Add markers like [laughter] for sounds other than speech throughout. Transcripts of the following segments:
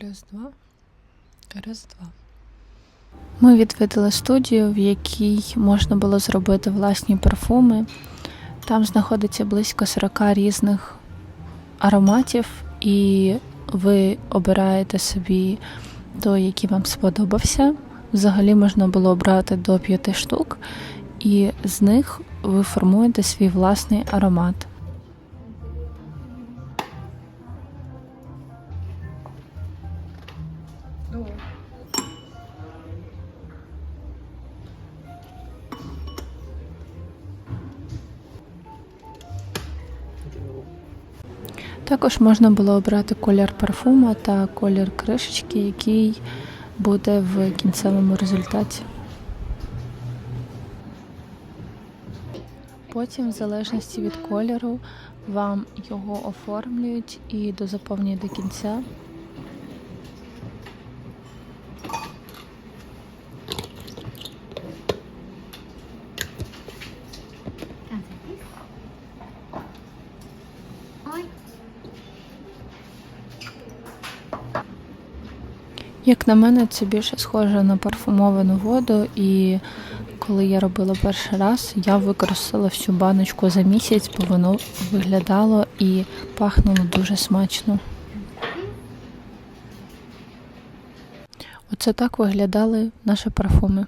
Раз, два. Раз, два. Ми відвідали студію, в якій можна було зробити власні парфуми. Там знаходиться близько 40 різних ароматів, і ви обираєте собі той, який вам сподобався. Взагалі можна було обрати до 5 штук, і з них ви формуєте свій власний аромат. Також можна було обрати колір парфума та колір кришечки, який буде в кінцевому результаті. Потім, в залежності від кольору, вам його оформлюють і дозаповнюють до кінця. Як на мене, це більше схоже на парфумовану воду, і коли я робила перший раз, я використала всю баночку за місяць, бо воно виглядало і пахнуло дуже смачно. Оце так виглядали наші парфуми.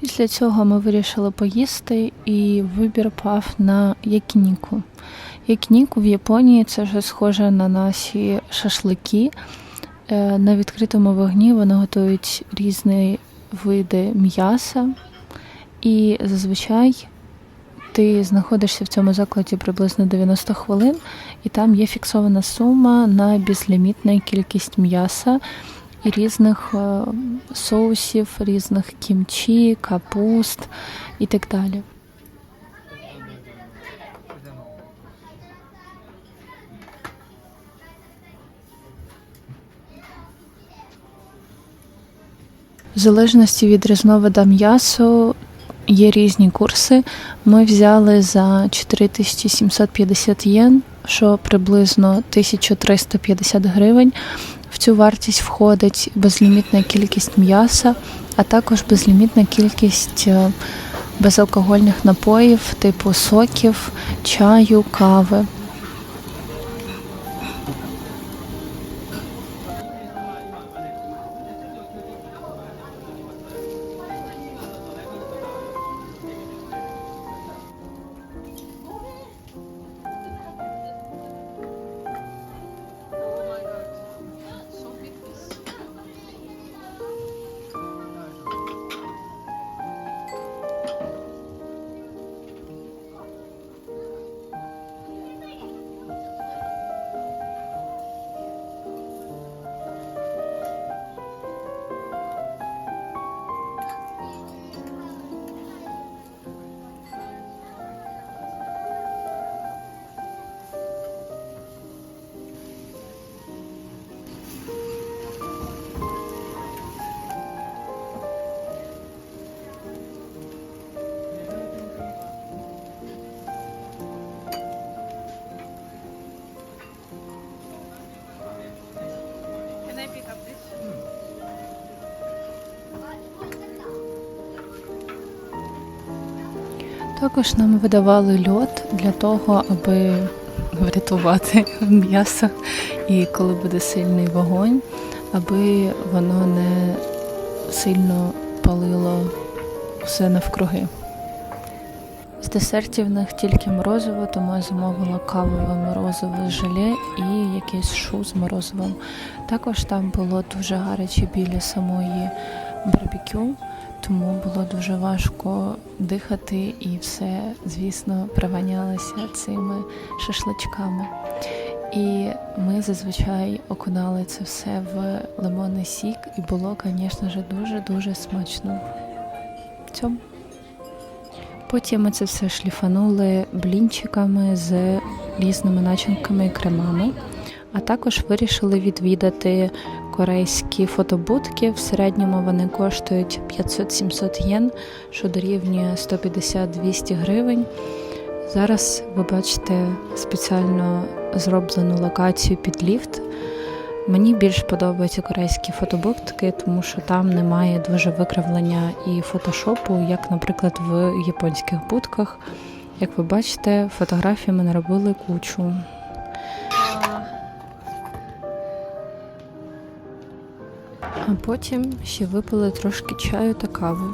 Після цього ми вирішили поїсти, і вибір пав на якініку. Якініку в Японії це вже схоже на наші шашлики. Е, На відкритому вогні вони готують різні види м'яса, і зазвичай ти знаходишся в цьому закладі приблизно 90 хвилин, і там є фіксована сума на безлімітну кількість м'яса і різних е, соусів, різних кімчі, капуст і так далі. В залежності від різновида м'ясу є різні курси. Ми взяли за 4750 єн, що приблизно 1350 гривень. В цю вартість входить безлімітна кількість м'яса, а також безлімітна кількість е, безалкогольних напоїв, типу соків, чаю, кави. Також нам видавали льод для того, аби врятувати [laughs] м'ясо, і коли буде сильний вогонь, аби воно не сильно палило все навкруги. З десертів в них тільки морозиво, тому я замовила кавове морозиво з желе і якийсь шу з морозивом. Також там було дуже гаряче біля самої барбекю, тому було дуже важко дихати і все, звісно, приванялося цими шашличками. І ми зазвичай окунали це все в лимонний сік, і було, звісно ж, дуже-дуже смачно. Цьому. Потім ми це все шліфанули блінчиками з різними начинками і кремами, а також вирішили відвідати корейські фотобудки. В середньому вони коштують 500-700 єн, що дорівнює 150-200 гривень. Зараз ви бачите спеціально зроблену локацію під ліфт. Мені більш подобаються корейські фотобуктики, тому що там немає дуже викривлення і фотошопу, як, наприклад, в японських будках. Як ви бачите, фотографії ми наробили кучу. А потім ще випили трошки чаю та кави.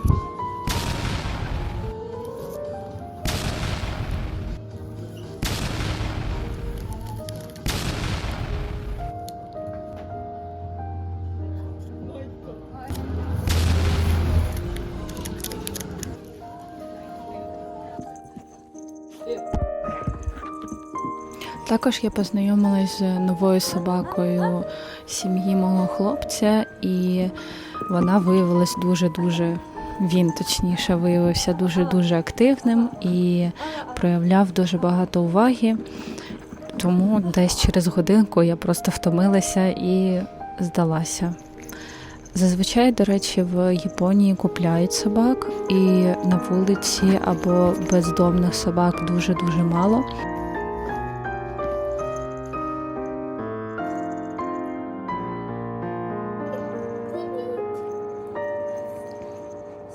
Також я познайомилась з новою собакою сім'ї мого хлопця, і вона виявилась дуже-дуже. Він точніше виявився дуже-дуже активним і проявляв дуже багато уваги. Тому десь через годинку я просто втомилася і здалася. Зазвичай, до речі, в Японії купляють собак, і на вулиці або бездомних собак дуже-дуже мало.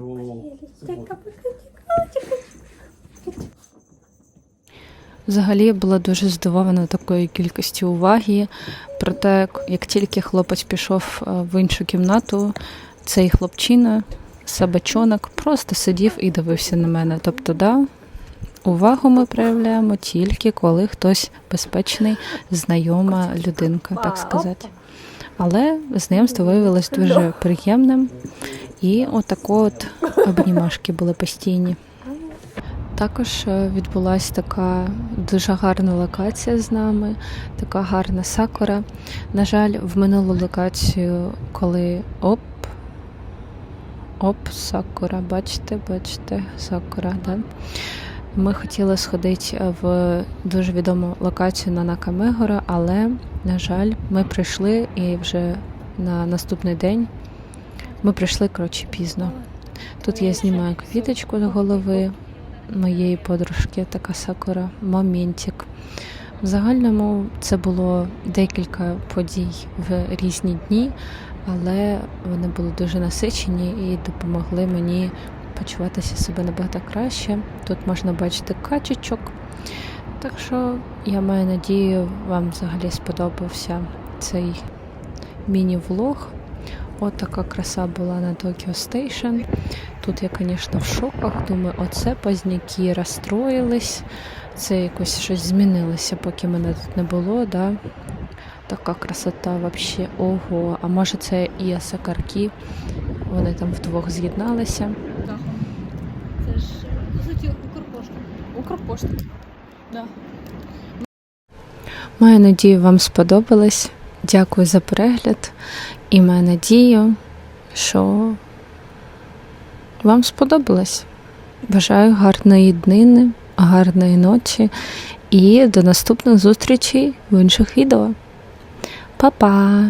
Ой, тихо, тихо. Взагалі я була дуже здивована такою кількістю уваги. Проте, як тільки хлопець пішов е, в іншу кімнату, цей хлопчина, собачонок, просто сидів і дивився на мене. Тобто, да, увагу ми проявляємо тільки коли хтось безпечний, знайома людинка, так сказати. Але знайомство виявилось дуже приємним, і отако от обнімашки були постійні. Також е, відбулася така дуже гарна локація з нами, така гарна сакура. На жаль, в минулу локацію, коли оп, оп, сакура, бачите, бачите, сакура, да? Ми хотіли сходити в дуже відому локацію на Накамегора, але, на жаль, ми прийшли і вже на наступний день ми прийшли коротше пізно. Тут я знімаю квіточку з голови моєї подружки, така сакура, моментик. В загальному це було декілька подій в різні дні, але вони були дуже насичені і допомогли мені почуватися себе набагато краще. Тут можна бачити качечок. Так що я маю надію, вам взагалі сподобався цей міні-влог. От така краса була на Tokyo Station. Тут я, звісно, в шоках. Думаю, оце позняки розстроїлись. Це якось щось змінилося, поки мене тут не було. Да? Така красота взагалі. Ого. А може це і сакарки. Вони там вдвох з'єдналися. Це ж, по суті, Укрпошта. Укрпошта. Да. Маю надію, вам сподобалось. Дякую за перегляд і маю надію, що вам сподобалось. Бажаю гарної днини, гарної ночі і до наступних зустрічей в інших відео. Па-па!